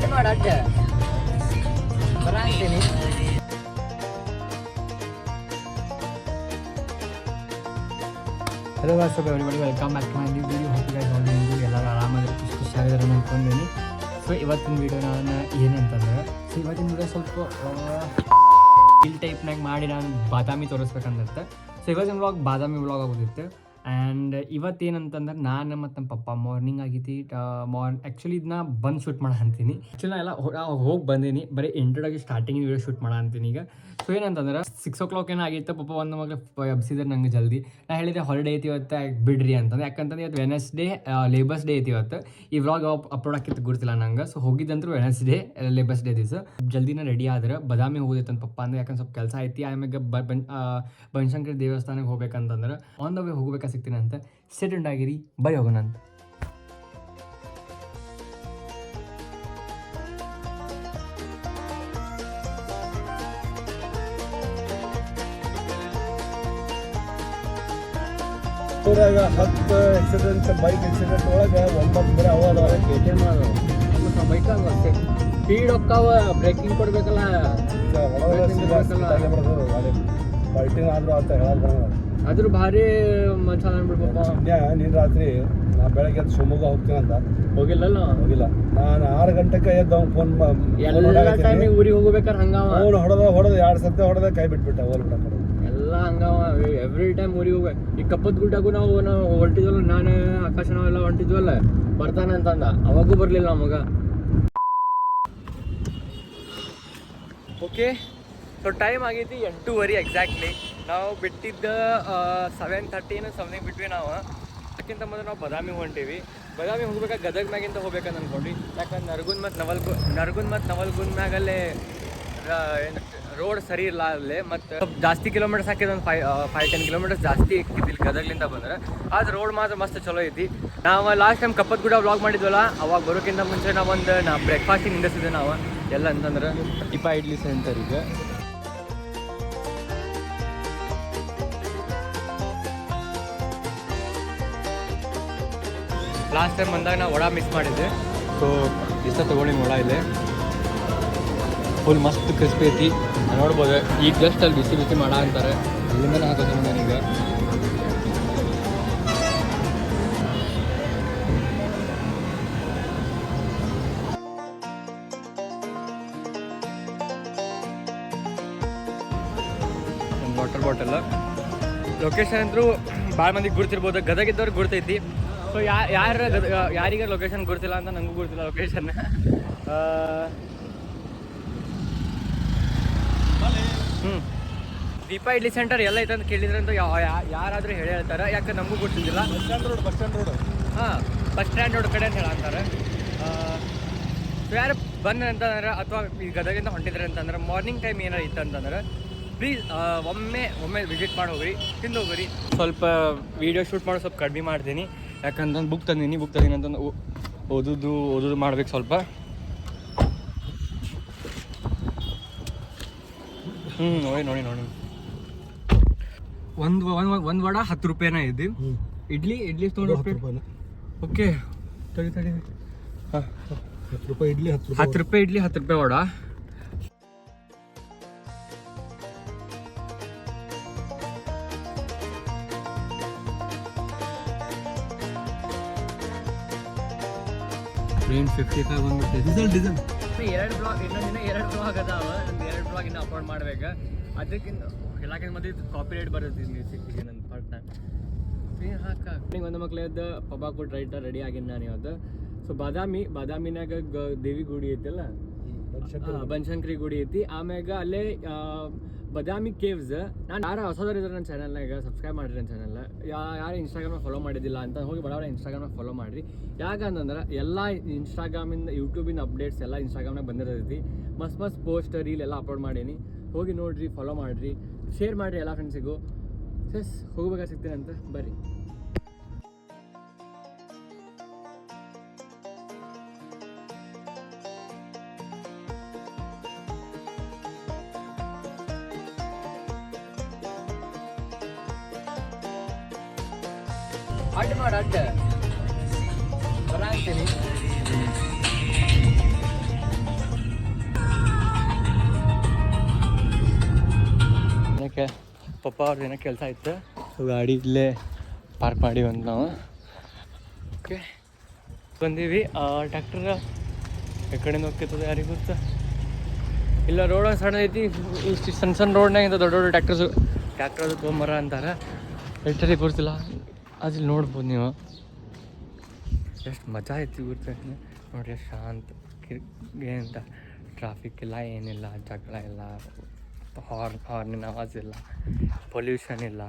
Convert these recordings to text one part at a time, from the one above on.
ಅಡ್ಡ ಮಾಡ ಅಡ್ಡ ಬರ ಅಂತೀನಿ hello what's up everybody welcome back my new video ಹೋಗಿ ಗೈಸ್ ಆಲ್ ನೀವು ಎಲ್ಲರೂ ಆರಾಮಾಗಿ ಖುಷಿ ಖುಷಿಯಾಗಿದ್ದಾರೆ ಅನ್ಕೊಂಡೀನಿ ಸೊ ಇವತ್ತಿನ ವಿಡಿಯೋ ನಾನು ಏನಂತಂದ್ರೆ ಸೊ ಇವತ್ತಿನ ವಿಡಿಯೋ ಸ್ವಲ್ಪ ಹಿಲ್ ಟೈಪ್ನಾಗ ಮಾಡಿ ನಾನು ಬಾದಾಮಿ ತೋರಿಸ್ಬೇಕಂದಿರುತ್ತೆ ಸೊ ಇವತ್ತಿನ ವ್ಲಾಗ್ ಬಾದಾಮಿ ವ್ಲಾಗ್ ಆಗೋದಿತ್ತು. ಆ್ಯಂಡ್ ಇವತ್ತೇನಂತಂದ್ರೆ ನಾನು ಮತ್ತು ನಮ್ಮ ಪಪ್ಪ ಮಾರ್ನಿಂಗ್ ಆಗೈತಿ ಮಾರ್ನ್ ಆ್ಯಕ್ಚುಲಿ ಇದನ್ನ ಬಂದು ಶೂಟ್ ಮಾಡ ಅಂತೀನಿ. ಆ್ಯಕ್ಚುಲಿ ನಾ ಎಲ್ಲ ಹೋಗಿ ಬಂದೀನಿ, ಬರೀ ಎಂಟರಾಗಿ ಸ್ಟಾರ್ಟಿಂಗ್ ವೀಡಿಯೋ ಶೂಟ್ ಮಾಡ ಅಂತೀನಿ ಈಗ. ಸೊ ಏನಂತಂದ್ರೆ ಸಿಕ್ಸ್ ಓ ಕ್ಲಾಕ್ ಏನಾಗಿತ್ತು ಪಪ್ಪ ಒಂದು ಮಗ ಎಬ್ಸಿದ್ರೆ ನಂಗೆ ಜಲ್ದಿ. ನಾ ಹೇಳಿದೆ ಹಾಲಿಡೇ ಐತಿ ಇವತ್ತು ಬಿಡ್ರಿ ಅಂತಂದ್ರೆ ಯಾಕಂತಂದ್ರೆ ಇವತ್ತು ವೆನಸ್ಡೇ ಲೇಬರ್ಸ್ ಡೇ ಐತಿ ಇವತ್ತು. ಈ ವ್ಲಾಗ್ ಅಪ್ಲೋಡ್ ಆಗಿತ್ತು ಗುರ್ತಿಲ್ಲ ನಂಗೆ. ಸೊ ಹೋಗಿದ್ದಂತ್ರು ವೆನಸ್ಡೇ ಲೇಬರ್ಸ್ ಡೇ ದಿವಸ. ಜಲ್ದಿನ ರೆಡಿ ಆದ್ರೆ ಬದಾಮಿ ಅಂತ ಪಪ್ಪ ಅಂದ್ರೆ, ಯಾಕಂದ್ರೆ ಸ್ವಲ್ಪ ಕೆಲಸ ಐತಿ. ಆಮೇಲೆ ಬನಶಂಕರಿ ದೇವಸ್ಥಾನಕ್ಕೆ ಹೋಗ್ಬೇಕಂತಂದ್ರೆ ಆನ್ ದ ವೇ ಹೋಗ್ಬೇಕಾ ಸಿಗ್ತೀನಿ ಅಂತ ಸೆಟ್ ಆಗಿರಿ ಬೈ ಹೋಗೋಣ ಅಂತ. ಊರಾಗ ಹತ್ತು ಆಕ್ಸಿಡೆಂಟ್ ಬೈಕ್ ಆಕ್ಸಿಡೆಂಟ್ ಒಳಗೆ ಒಂಬತ್ತು ಬರೀ ಅವ ಅದಾವ ಕೆ ಟಿ ಎಂ ಬೈಕ್ ಅಷ್ಟೇ. ಸ್ಪೀಡ್ ಹೋಗ್ತಾವ ಬ್ರೇಕಿಂಗ್ ಕೊಡ್ಬೇಕಲ್ಲ. ಫೈಟಿಂಗ್ ಆದರೂ ಅಂತ ಹೇಳೋದು ಅದ್ರ ಭಾರಿ ಮನ್ಸ ಅನ್ಬಿಡ್ಬೇಕು. ನೀನು ರಾತ್ರಿ ನಾ ಬೆಳಗ್ಗೆ ಎದ್ದು ಶಿವಮೊಗ್ಗ ಹೋಗ್ತೀನಿ ಅಂತ ಹೋಗಿಲ್ಲಲ್ಲ ಹೋಗಿಲ್ಲ. ನಾನು ಆರು ಗಂಟೆಗೆ ಎದ್ದು ಅವ್ನು ಫೋನ್ ಎಲ್ಲ ಟೈಮಿಗೆ ಊರಿಗೆ ಹೋಗ್ಬೇಕಾರೆ ಹಂಗಾವ. ಅವನು ಹೊಡೆದ ಹೊಡೆದ ಎರಡು ಸತ್ಯ ಹೊಡೆದ ಕೈ ಬಿಟ್ಬಿಟ್ಟ ಹೋಲ್ ಬಿಡ ಎಲ್ಲ ಹಂಗಾವ. ಎವ್ರಿ ಟೈಮ್ ಊರಿಗೆ ಹೋಗ್ಬೇಕು ಈ ಕಪ್ಪದ ಗುಡ್ಡಾಗೂ ನಾವು ನಾವು ಹೊರಟಿದ್ವಲ್ಲ ನಾನು ಆಕಾಶ ನಾವೆಲ್ಲ ಹೊಂಟಿದ್ವಲ್ಲ ಬರ್ತಾನೆ ಅಂತಂದ. ಅವಾಗೂ ಬರಲಿಲ್ಲ ನಮಗ. ಓಕೆ ಸೊ ಟೈಮ್ ಆಗೈತಿ ಎಂಟೂವರೆ ಎಕ್ಸಾಕ್ಟ್ಲಿ ನಾವು ಬಿಟ್ಟಿದ್ದ ಸೆವೆನ್ ಥರ್ಟಿನ ಸೆವೆನಿಗೆ ಬಿಟ್ವಿ ನಾವು. ಅದಕ್ಕಿಂತ ಮೊದಲು ನಾವು ಬದಾಮಿ ಹೊಂಟೀವಿ. ಬದಾಮಿ ಹೋಗ್ಬೇಕಾಗ ಗದಗ ಮ್ಯಾಗಿಂದ ಹೋಗ್ಬೇಕಂತ ಅಂದ್ಕೊಂಡ್ವಿ ಯಾಕಂದ್ರೆ ನರ್ಗುನ್ ಮತ್ತು ನವಲ್ಗು ನರ್ಗುನ್ ಮತ್ತು ನವಲ್ಗುನ್ ಮ್ಯಾಗಲ್ಲೇ ರೋಡ್ ಸರಿ ಇಲ್ಲ ಅಲ್ಲೇ ಮತ್ತು ಜಾಸ್ತಿ ಕಿಲೋಮೀಟರ್ಸ್ ಹಾಕಿದ ಒಂದು ಫೈವ್ ಫೈವ್ ಟೆನ್ ಕಿಲೋಮೀಟರ್ಸ್ ಜಾಸ್ತಿ ಇಲ್ಲಿ ಗದಗಲಿಂದ ಬಂದ್ರೆ. ಆದ್ರೆ ರೋಡ್ ಮಾತ್ರ ಮಸ್ತ್ ಚಲೋ ಐತಿ. ನಾವು ಲಾಸ್ಟ್ ಟೈಮ್ ಕಪ್ಪತ್ ಗುಡ ವ್ಲಾಗ್ ಮಾಡಿದ್ವಲ್ಲ, ಅವಾಗ ಬರೋಕ್ಕಿಂತ ಮುಂಚೆ ನಾವೊಂದು, ನಾ ಬ್ರೇಕ್ಫಾಸ್ಟಿಂಗ್ ನಿಂದಿಸಿದ್ದೆ ನಾವು. ಎಲ್ಲ ಅಂತಂದ್ರೆ, ಇಪ್ಪ ಇಡ್ಲಿ ಸೆಂಟರ್ ಲಾಸ್ಟ್ ಟೈಮ್ ಬಂದಾಗ ನಾವು ವಡ ಮಿಸ್ ಮಾಡಿದ್ದೆ ಸೊ ಇಷ್ಟ ತೊಗೊಂಡಿನಿ ವಡ ಇದೆ ಫುಲ್ ಮಸ್ತ್ ಕ್ರಿಸ್ಪಿ ಐತಿ. ನೋಡ್ಬೋದು. ಈಗ ಜಸ್ಟ್ ಅಲ್ಲಿ ಬಿಸಿ ಬಿಸಿ ಮಾಡ ಅಂತಾರೆ. ಅಲ್ಲಿಂದ ಹಾಕೋದು ನನಗೆ ವಾಟರ್ ಬಾಟಲ್ ಲೊಕೇಶನ್ ಅಂತೂ ಭಾಳ ಮಂದಿಗೆ ಗುರ್ತಿರ್ಬೋದು. ಗದಗಿದ್ದವ್ರಿಗೆ ಗುರ್ತೈತಿ. ಸೊ ಯಾ ಯಾರ ಗದ ಯಾರಿಗೆ ಲೊಕೇಶನ್ ಗೊತ್ತಿಲ್ಲ ಅಂತ ನನಗೂ ಗೊತ್ತಿಲ್ಲ ಲೊಕೇಶನ್ ಹ್ಞೂ ದೀಪ ಇಡ್ಲಿ ಸೆಂಟರ್ ಎಲ್ಲ ಐತೆ ಅಂತ ಕೇಳಿದ್ರೆ ಅಂತ ಯಾರಾದರೂ ಹೇಳಿ ಹೇಳ್ತಾರೆ. ಯಾಕೆ ನಮಗೂ ಗೊತ್ತಿದ್ದಿಲ್ಲ bus stand road bus stand road. ಹಾಂ ಬಸ್ ಸ್ಟ್ಯಾಂಡ್ ರೋಡ್ ಕಡೆ ಅಂತ ಹೇಳ ಅಂತಾರೆ. ಸೊ ಯಾರು ಬಂದ್ರೆ ಅಂತಂದ್ರೆ ಅಥವಾ ಈ ಗದಗಿಂದ ಹೊಂಟಿದ್ರೆ ಅಂತಂದ್ರೆ ಮಾರ್ನಿಂಗ್ ಟೈಮ್ ಏನಾರು ಇತ್ತು ಅಂತಂದ್ರೆ ಪ್ಲೀಸ್ ಒಮ್ಮೆ ಒಮ್ಮೆ ವಿಸಿಟ್ ಮಾಡಿ ಹೋಗ್ರಿ ತಿಂದು ಹೋಗ್ರಿ. ಸ್ವಲ್ಪ ವೀಡಿಯೋ ಶೂಟ್ ಮಾಡೋ ಸ್ವಲ್ಪ ಕಡಿಮೆ ಮಾಡ್ತೀನಿ. ಯಾಕಂತಂದು ಬುಕ್ ತಂದೀನಿ ಬುಕ್ ತಂದೀನಿ ಅಂತಂದು ಓದೋದು ಓದೋದು ಮಾಡ್ಬೇಕು ಸ್ವಲ್ಪ. ಹ್ಞೂ ನೋಡಿ ನೋಡಿ ನೋಡಿ. ಒಂದು ಒಂದು ಒಂದು ವಡ ಹತ್ತು ರೂಪಾಯಿನ ಇದೆ ಇಡ್ಲಿ ಇಡ್ಲಿ ತೊಗೊಂಡು ಓಕೆ. ತಡಿ ತಡಿ. ಹಾಂ ಹತ್ತು ರೂಪಾಯಿ ಇಡ್ಲಿ ಹತ್ತು ರೂಪಾಯಿ ಇಡ್ಲಿ ಹತ್ತು ರೂಪಾಯಿ ವಡ. ಟ್ರೈನ್ ಫಿಫ್ಟಿ ಫೈವ್ ಒಂದು ಡೀಸೆಲ್ ಡೀಸೆಲ್ ಎರಡು ಬ್ಲಾಗ್ ಇನ್ನೊಂದು ದಿನ ಎರಡು ಬ್ಲಾಗ್ ಅದಾವ. ಒಂದು ಎರಡು ಬ್ಲಾಗ್ ಇನ್ನು ಅಪ್ಲೋಡ್ ಮಾಡ್ಬೇಕು. ಅದಕ್ಕಿಂತ ಎಲ್ಲಕ್ಕಿಂತ ಮತ್ತೆ ಕಾಪಿ ರೈಟ್ ಬರುತ್ತೆ ಮ್ಯೂಸಿಕ್ಗೆ ನನ್ನ ಪಾರ್ಟ್ನ ಹಾಕ. ನಿಂಗೆ ಒಂದು ಮಕ್ಳದ್ದು ಪಬಾ ಕೊಟ್ಟು ರೈಟ್ ರೆಡಿ ಆಗಿನ ನಾನು ಇವತ್ತು. ಸೊ ಬಾದಾಮಿ ಬಾದಾಮಿನಾಗ ಗ ದೇವಿ ಗುಡಿ ಐತಲ್ಲ? ಬನಶಂಕರಿ ಗುಡಿ. ಐತಿ. ಆಮ್ಯಾಗ ಅಲ್ಲೇ ಬದಾಮಿ ಕೇವ್ಸ್ ನಾನು ಯಾರು ಹೊಸದರಿದ್ರೆ ನನ್ನ ಚಾನಲ್ನಾಗ ಸಬ್ಸ್ಕ್ರೈಬ್ ಮಾಡಿರಿ ನನ್ನ ಚಾನಲ್ ಯಾರು ಇನ್ಸ್ಟಾಗ್ರಾಮ್ ಫಾಲೋ ಮಾಡಿದ್ದಿಲ್ಲ ಅಂತ ಹೋಗಿ ಬಡವರ ಇನ್ಸ್ಟಾಗ್ರಾಮ್ ಫಾಲೋ ಮಾಡಿರಿ. ಯಾಕಂತಂದ್ರೆ ಎಲ್ಲ ಇನ್ಸ್ಟಾಗ್ರಾಮಿಂದ ಯೂಟ್ಯೂಬಿನ ಅಪ್ಡೇಟ್ಸ್ ಎಲ್ಲ ಇನ್ಸ್ಟಾಗ್ರಾಮ್ನಾಗ ಬಂದಿರತೈತಿ. ಮಸ್ತ್ ಮಸ್ತ್ ಪೋಸ್ಟ್ ರೀಲ್ ಎಲ್ಲ ಅಪ್ಲೋಡ್ ಮಾಡೀನಿ. ಹೋಗಿ ನೋಡಿರಿ ಫಾಲೋ ಮಾಡಿರಿ. ಶೇರ್ ಮಾಡಿರಿ ಎಲ್ಲ ಫ್ರೆಂಡ್ಸಿಗೂ ಸೆಸ್ ಹೋಗ್ಬೇಕಾ ಸಿಗ್ತೀನಿ ಅಂತ. ಬರ್ರಿ. ಪಪ್ಪ ಅವ್ರದ್ದು ಏನೋ ಕೆಲಸ ಇತ್ತು ಗಾಡಿ ಇಲ್ಲೇ ಪಾರ್ಕ್ ಮಾಡಿ ಬಂದು ನಾವು. ಓಕೆ ಬಂದೀವಿ. ಟ್ಯಾಕ್ಟರ್ ಕಡೆಯಿಂದ ಹೋಗ್ತಿರ್ತದೆ ಯಾರಿಗೆ ಗೊತ್ತು? ಇಲ್ಲ ರೋಡ್ ಒಂದು ಸಣ್ಣ ಐತಿ. ಇಷ್ಟು ಸಣ್ಣ ಸಣ್ಣ ರೋಡ್ನಾಗ ಇಂಥ ದೊಡ್ಡ ದೊಡ್ಡ ಟ್ಯಾಕ್ಟರ್ಸು ಟ್ಯಾಕ್ಟರ್ ತೊಗೊಂಬರ ಅಂತಾರೆ. ಎಷ್ಟರಿ ಗೊತ್ತಿಲ್ಲ. ಅದಿಲ್ಲಿ ನೋಡ್ಬೋದು ನೀವು. ಎಷ್ಟು ಮಜಾ ಐತಿ ಗುರ್ತೈತಿ ನೋಡ್ರಿ, ಶಾಂತ ಕಿರ್ ಏನಂತ ಟ್ರಾಫಿಕ್ ಇಲ್ಲ, ಏನಿಲ್ಲ, ಜಗಳ ಇಲ್ಲ. ಹಾರ್ನ್ ಹಾರ್ನಿನ ಆವಾಜ್ ಇಲ್ಲ ಪೊಲ್ಯೂಷನ್ ಇಲ್ಲ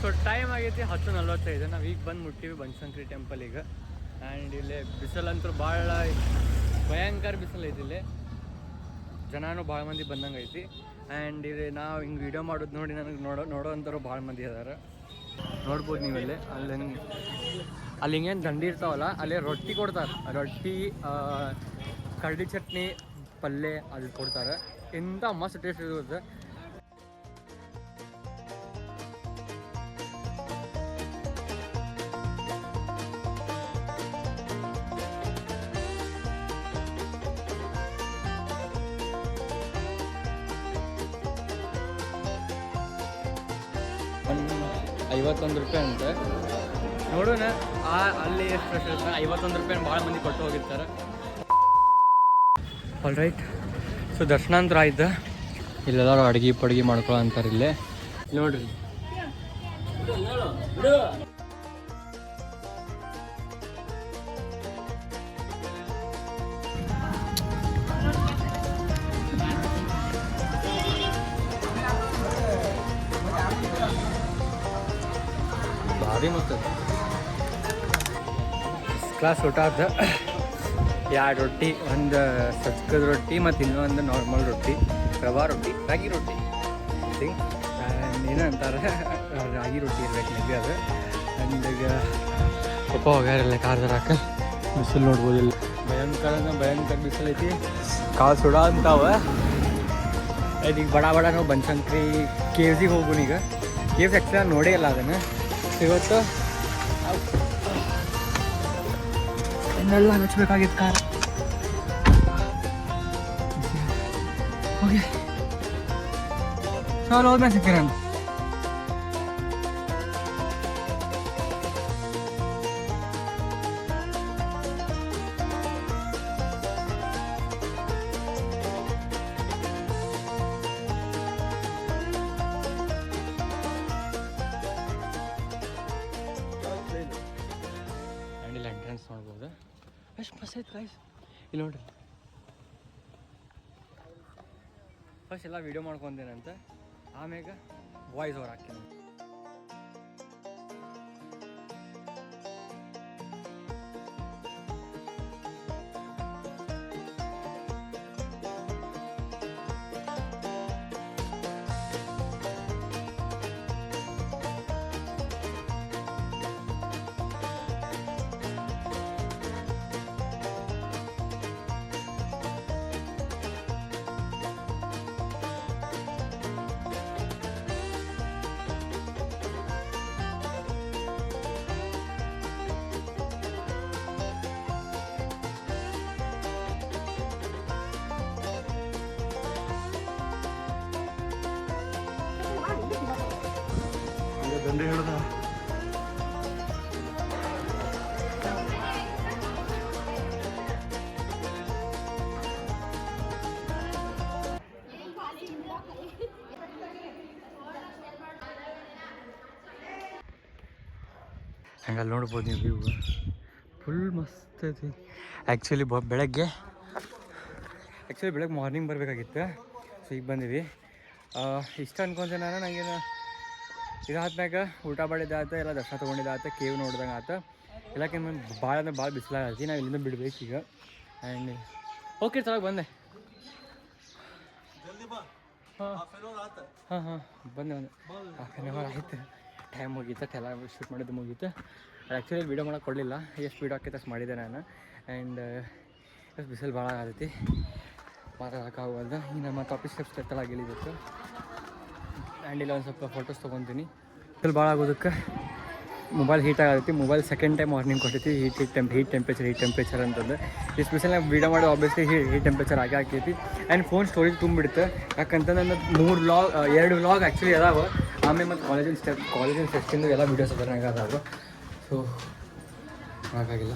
ಸೊ ಟೈಮ್ ಆಗೈತಿ ಹತ್ತು ನಲ್ವತ್ತೈದು. ನಾವು ಈಗ ಬಂದು ಮುಟ್ಟಿವಿ ಬನಶಂಕರಿ ಟೆಂಪಲಿಗೆ ಆ್ಯಂಡ್ ಇಲ್ಲಿ ಬಿಸಿಲಂತೂ ಭಾಳ ಭಯಂಕರ ಬಿಸಿಲೈತಿ ಇಲ್ಲಿ. ಜನನೂ ಭಾಳ ಮಂದಿ ಬಂದಂಗೆ ಐತಿ. ಆ್ಯಂಡ್ ಇಲ್ಲಿ ನಾವು ಹಿಂಗೆ ವಿಡಿಯೋ ಮಾಡೋದು ನೋಡಿ ನನಗೆ ನೋಡೋ ನೋಡೋ ಅಂಥವ್ರು ಭಾಳ ಮಂದಿ ಅದಾರ. ನೋಡ್ಬೋದು ನೀವು ಇಲ್ಲಿ ಅಲ್ಲಿ ಅಲ್ಲಿ ಹಿಂಗೇನು ದಂಡಿ ಇರ್ತಾವಲ್ಲ, ಅಲ್ಲಿ ರೊಟ್ಟಿ ಕೊಡ್ತಾರೆ. ರೊಟ್ಟಿ ಕರಡಿ ಚಟ್ನಿ ಪಲ್ಯ ಅಲ್ಲಿ ಕೊಡ್ತಾರೆ. ಎಂಥ ಮಸ್ತ್ ಟೇಸ್ಟ್ ಇರುತ್ತೆ. ಐವತ್ತೊಂದು ರೂಪಾಯಿ ಅಂತ. ನೋಡೋಣ. ಆ ಅಲ್ಲಿ ಎಷ್ಟು ಫ್ರೆಶ್ ಇರುತ್ತೆ ಐವತ್ತೊಂದು ರೂಪಾಯಿ ಭಾಳ ಮಂದಿ ಕೊಟ್ಟು ಹೋಗಿರ್ತಾರೆ. ಆಲ್ ರೈಟ್ ಸೊ ದರ್ಶನಾಂತರ ಆಯ್ತು? ಇಲ್ಲೆಲ್ಲರೂ ಅಡುಗೆ ಪಡುಗೆ ಮಾಡ್ಕೊಳ್ಳೋ ಅಂತಾರೆ ಇಲ್ಲೇ. ಇಲ್ಲಿ ನೋಡ್ರಿ. ಭಾರಿ ಮಸ್ತ್ ಕ್ಲಾಸ್ ಊಟ ಆದ ಎರಡು ರೊಟ್ಟಿ ಒಂದು ಸಜ್ಕದ ರೊಟ್ಟಿ ಮತ್ತು ಇನ್ನೊಂದು ನಾರ್ಮಲ್ ರೊಟ್ಟಿ ರವಾ ರೊಟ್ಟಿ ರಾಗಿ ರೊಟ್ಟಿ. ಏನಂತಾರೆ ಅಂತಾರೆ ರಾಗಿ ರೊಟ್ಟಿ ಇರ್ಬೇಕು ನಿಮಗೆ ಅದು. ಅಂದಾಗ ಪಪ್ಪ ಹೋಗ್ಯಾರಲ್ಲ ಕಾರ್ ತರಾಕ? ಬಿಸಿಲು ನೋಡ್ಬೋದು ಇಲ್ಲಿ. ಭಯಂಕರ ಭಯಂಕರ ಬಿಸಿಲು ಐತಿ. ಕಾಲು ಸುಡ ಅಂತಾವ. ಈಗ ಬಡ ಬಡ ನಾವು ಬನಶಂಕರಿ ಕೇವ್ಸಿಗೆ ಹೋಗೋಣ ಈಗ. ಸಿ ಆ್ಯಕ್ಚುಲಿ ನೋಡೇ ಇಲ್ಲ ಅದನ್ನು. ಇವತ್ತು 날로 하나 집에 가겠다. 오케이. 서로 헬멧 새끼는. ಇಲ್ಲಿ ನೋಡ್ರಿ. ಫಸ್ಟ್ ಎಲ್ಲ ವೀಡಿಯೋ ಮಾಡ್ಕೊಂತೇನಂತೆ. ಆಮ್ಯಾಗ ವಾಯ್ಸ್ ಓವರ್ ಹಾಕ್ತೀನಿ. ದಂಡೆ ಹೇಳ್ದ ಹಂಗಲ್ಲಿ ನೋಡ್ಬೋದು ನೀವು ವ್ಯೂ ಫುಲ್ ಮಸ್ತ್ ಐತಿ. ಆ್ಯಕ್ಚುಲಿ ಬ ಬೆಳಗ್ಗೆ ಆ್ಯಕ್ಚುಲಿ ಬೆಳಗ್ಗೆ ಮಾರ್ನಿಂಗ್ ಬರಬೇಕಾಗಿತ್ತು. ಸೊ ಈಗ ಬಂದೀವಿ. ಇಷ್ಟ ಅನ್ಕೊಂತೆ ನಾನು, ನಂಗೇನು ಇದಾದ್ಮ್ಯಾಗ ಊಟ ಮಾಡಿದ್ದಾತ ಎಲ್ಲ ದರ್ಶನ ತೊಗೊಂಡಿದ್ದಾತ ಕೇವ್ ನೋಡ್ದಂಗೆ ಆತ ಎಲ್ಲಕ್ಕೆ ಭಾಳ ಅಂದ್ರೆ ಭಾಳ ಬಿಸಿಲಾಗತ್ತಿ ನಾವು ಇಲ್ಲಿಂದ ಬಿಡ್ಬೇಕು ಈಗ. ಆ್ಯಂಡ್ ಓಕೆ ಸಲ ಬಂದೆ. ಹಾಂ. ಹಾಂ ಹಾಂ. ಬಂದೆ ಬಂದೆ. ಹಾಫ್ ಆನ್ ಅವರ್ ಆಯ್ತು. ಟೈಮ್ ಮುಗೀತು ಎಲ್ಲ ಶೂಟ್ ಮಾಡಿದ್ದು ಮುಗೀತು. ಆ್ಯಕ್ಚುಲಿ ವೀಡಿಯೋ ಮಾಡೋಕೆ ಕೊಡಲಿಲ್ಲ. ಎಷ್ಟು ವೀಡಿಯೋ ಹಾಕೈತೆ ಅಷ್ಟು ಮಾಡಿದ್ದೆ ನಾನು. ಆ್ಯಂಡ್ ಎಷ್ಟು ಬಿಸಿಲು ಭಾಳ ಆಗತ್ತೆ. ಮಾತಾಡೋಕ್ಕಾಗಲ್ದು ಈಗ ನಮ್ಮ ಆಫೀಸ್ ಸ್ಟೆಪ್ಸ್ ತೆಳಗೆ ಇಳಿಬೇಕು ಆ್ಯಂಡ್ ಇಲ್ಲ ಒಂದು ಸ್ವಲ್ಪ ಫೋಟೋಸ್ ತೊಗೊತೀನಿ. ಬಿಸಿಲು ಭಾಳ ಆಗೋದಕ್ಕೆ ಮೊಬೈಲ್ ಹೀಟ್ ಆಗತ್ತೆ ಮೊಬೈಲ್ ಸೆಕೆಂಡ್ ಟೈಮ್ ವಾರ್ನಿಂಗ್ ಕೊಟ್ಟೈತಿ. Heat heat temp heat temperature heat temperature ಅಂತಂದು. ಎಸ್ಪೆಷಲಿ ನಾವು ವೀಡಿಯೋ ಮಾಡಿ ಆಬ್ವಿಯಸ್ಲಿ ಹೀಟ್ ಹೀಟ್ ಟೆಂಪರೇಚರ್ ಆಗೇ ಆಗ್ತೈತಿ ಆ್ಯಂಡ್ ಫೋನ್ ಸ್ಟೋರೇಜ್ ತುಂಬಿಡುತ್ತೆ ಯಾಕಂತಂದ್ರೆ ನನ್ನ ಮೂರು ಲಾಗ್ ಎರಡು ಲಾಗ್ ಆ್ಯಕ್ಚುಲಿ ಅದಾವ. ಆಮೇಲೆ ಮತ್ತು ಕಾಲೇಜಿನ ಸ್ಟೆಪ್ ಕಾಲೇಜಿನ ಟೆಸ್ಟಿಂದು ಎಲ್ಲ ವೀಡಿಯೋಸ್ ಅದರಾಗ ಅದಾವ. ಸೊ ಹಾಗಾಗಿಲ್ಲ.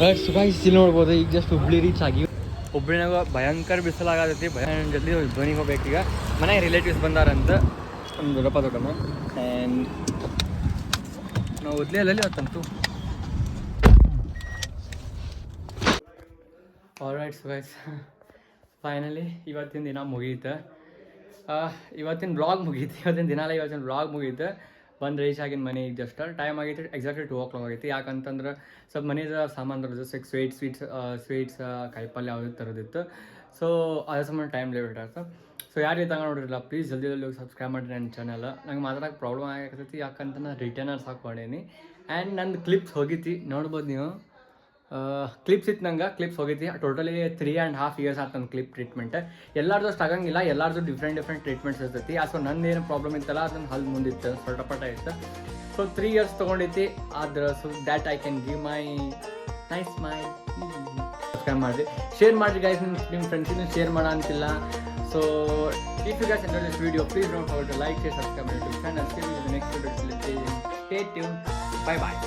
ಸುಖಾಗಿ ಇಲ್ಲಿ ನೋಡ್ಬೋದು ಈಗ ಜಸ್ಟ್ ಹುಬ್ಳಿ ರೀಚ್ ಆಗಿ. ಹುಬ್ಳಿನಾಗ ಭಯಂಕರ ಬಿಸಿಲಾಗತೈತಿ ಭಯ ಜಲ್ದಿ ಧ್ವನಿಗೆ ಈಗ. ಮನೆಗೆ ರಿಲೇಟಿವ್ಸ್ ಬಂದಾರಂತ. ಒಂದು ದೊಡ್ಡಪ್ಪ ದೊಡ್ಡಮ್ಮ. ಆ್ಯಂಡ್ ನಾವು ಒದ್ಲೇ ಅಲ್ಲಲ್ಲಿ ಹೊತ್ತಂತು. All right so guys finally ಇವತ್ತಿನ ದಿನ ಮುಗೀತು. ಆ, ಇವತ್ತಿನ ಬ್ಲಾಗ್ ಮುಗೀತು. ಇವತ್ತಿನ ದಿನ ಅಲ್ಲ ಇವತ್ತಿನ ಬ್ಲಾಗ್ ಮುಗೀತು. ಬಂದು ರೀಚ್ ಆಗಿನ ಮನೆ ಈಗ ಜಸ್ಟ್ ಟೈಮ್ ಆಗೈತೆ ಎಕ್ಸಾಕ್ಟ್ಲಿ ಟೂ ಓ ಕ್ಲಾಕ್ ಆಗೈತಿ. ಯಾಕಂತಂದ್ರೆ ಸ್ವಲ್ಪ ಮನೆದ ಸಾಮಾನು ತರೋದು ಸ್ವಲ್ಪ ಸ್ವೀಟ್ ಸ್ವೀಟ್ಸ್ ಸ್ವೀಟ್ಸ್ ಕಾಯಿಪಲ್ಯ ಯಾವುದೇ ತರೋದಿತ್ತು. ಸೊ ಅದೇ ಸಂಬಂಧ ಟೈಮ್ ಲೇಟ್ ಆಗ್ತದೆ ಸೊ ಯಾರು ಈ ತಗೊಂಡು ನೋಡಿರಲ್ಲ ಪ್ಲೀಸ್ ಜಲ್ದಿ ಜಲ್ದಿ ಹೋಗಿ ಸಬ್ಸ್ಕ್ರೈಬ್ ಮಾಡಿ ನನ್ನ ಚಾನಲ್ ನಂಗೆ ಮಾತಾಡೋಕೆ ಪ್ರಾಬ್ಲಮ್ ಆಗಿರ್ತೈತಿ ಯಾಕಂತ ನಾನು ರಿಟರ್ನರ್ಸ್ ಹಾಕ್ಕೊಂಡೀನಿ ಆ್ಯಂಡ್ ನಂದು ಕ್ಲಿಪ್ಸ್ ಹೋಗಿತಿ, ನೋಡ್ಬೋದು ನೀವು. ಕ್ಲಿಪ್ಸ್ ಇತ್ತು ನಂಗೆ clips ಹೋಗೈತಿ. Totally three and half years ಆಯ್ತು ನನ್ನ ಕ್ಲಿಪ್ ಟ್ರೀಟ್ಮೆಂಟ್ ಎಲ್ಲಾರ್ದು ಅಷ್ಟು ಆಗಂಗಿಲ್ಲ, ಎಲ್ಲಾರ್ದು ಡಿಫ್ರೆಂಟ್ ಡಿಫ್ರೆಂಟ್ ಟ್ರೀಟ್ಮೆಂಟ್ಸ್ ಇರ್ತೈತಿ. ಸೊ ನಂದು ಏನು ಪ್ರಾಬ್ಲಮ್ ಇತ್ತಲ್ಲ, ಅದನ್ನು ಹಲ್ ಮುಂದಿತ್ತು ಪಟ ಇತ್ತು. ಸೊ ತ್ರೀ ಇಯರ್ಸ್ ತೊಗೊಂಡೈತಿ ಆದ್ರೆ so that I can give my nice my subscribe ಮಾಡಿರಿ ಶೇರ್ ಮಾಡಿ ಗೈಸ್ ನಿಮ್ಮ ನಿಮ್ಮ ಶೇರ್ ಮಾಡೋ ಅಂತಿಲ್ಲ. So if you guys enjoy this video please don't forget to like share subscribe ಮಾಡಿ channel next video bye bye